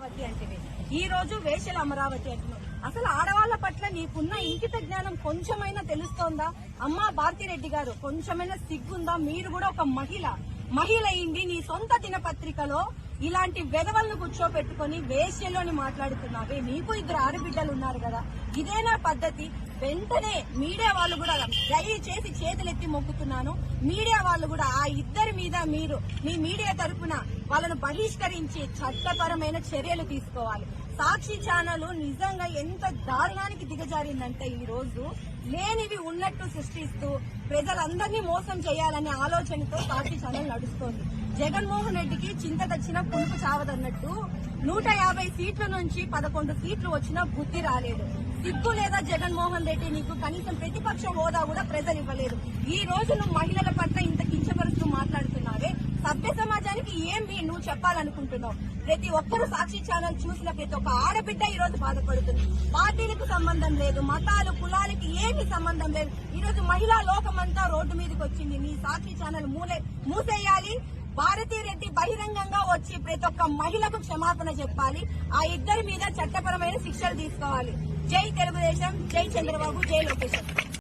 అమరావతి అంటే ఈ రోజు వేషల అమరావతి అంటున్నావు. అసలు ఆడవాళ్ళ పట్ల నీకున్న ఇంకిత జ్ఞానం కొంచెమైనా తెలుస్తోందా? అమ్మా భారతిరెడ్డి గారు కొంచెమైనా సిగ్గుందా? మీరు కూడా ఒక మహిళ. మహిళ అయింది నీ సొంత దినపత్రికలో ఇలాంటి వెధవలను కూర్చోబెట్టుకుని వేశ్యలోని మాట్లాడుతున్నావే. నీకు ఇద్దరు ఆడబిడ్డలు ఉన్నారు కదా. ఇదేనా పద్ధతి. వెంటనే మీడియా వాళ్ళు కూడా దయచేసి చేతులెత్తి మొక్కుతున్నాను. మీడియా వాళ్ళు కూడా ఆ ఇద్దరి మీద మీరు మీ మీడియా తరపున వాళ్ళను బహిష్కరించి చట్టపరమైన చర్యలు తీసుకోవాలి. సాక్షి ఛానల్ నిజంగా ఎంత దారుణానికి దిగజారిందంటే ఈ రోజు లేనివి ఉన్నట్టు సృష్టిస్తూ ప్రజలందరినీ మోసం చేయాలనే ఆలోచనతో సాక్షి ఛానల్ నడుస్తోంది. జగన్మోహన్ రెడ్డికి చింత తెచ్చిన పులుపు చావదన్నట్టు నూట యాభై సీట్ల నుంచి పదకొండు సీట్లు వచ్చినా బుద్ధి రాలేదు. సిగ్గు లేదా జగన్మోహన్ రెడ్డి నీకు కనీసం ప్రతిపక్ష హోదా కూడా ప్రజలు ఇవ్వలేదు. ఈ రోజు నువ్వు మహిళల పట్ల ఇంత కించపరుస్తూ మాట్లాడుతున్నావే? సభ్య సమాజానికి ఏం నువ్వు చెప్పాలనుకుంటున్నావు. ప్రతి ఒక్కరూ సాక్షి ఛానల్ చూసిన ప్రతి ఒక్క ఆడబిడ్డ ఈ రోజు బాధపడుతుంది. పార్టీలకు సంబంధం లేదు మతాలు కులాలకి ఏమి సంబంధం లేదు. ఈ రోజు మహిళా లోకమంతా రోడ్డు మీదకి వచ్చింది. నీ సాక్షి ఛానల్ మూలే మూసేయాలి. భారతీరెడ్డి బహిరంగంగా వచ్చి ప్రతి ఒక్క మహిళకు క్షమాపణ చెప్పాలి. ఆ ఇద్దరి మీద చట్టపరమైన శిక్షలు తీసుకోవాలి. జై తెలుగుదేశం జై చంద్రబాబు జై లోకేష్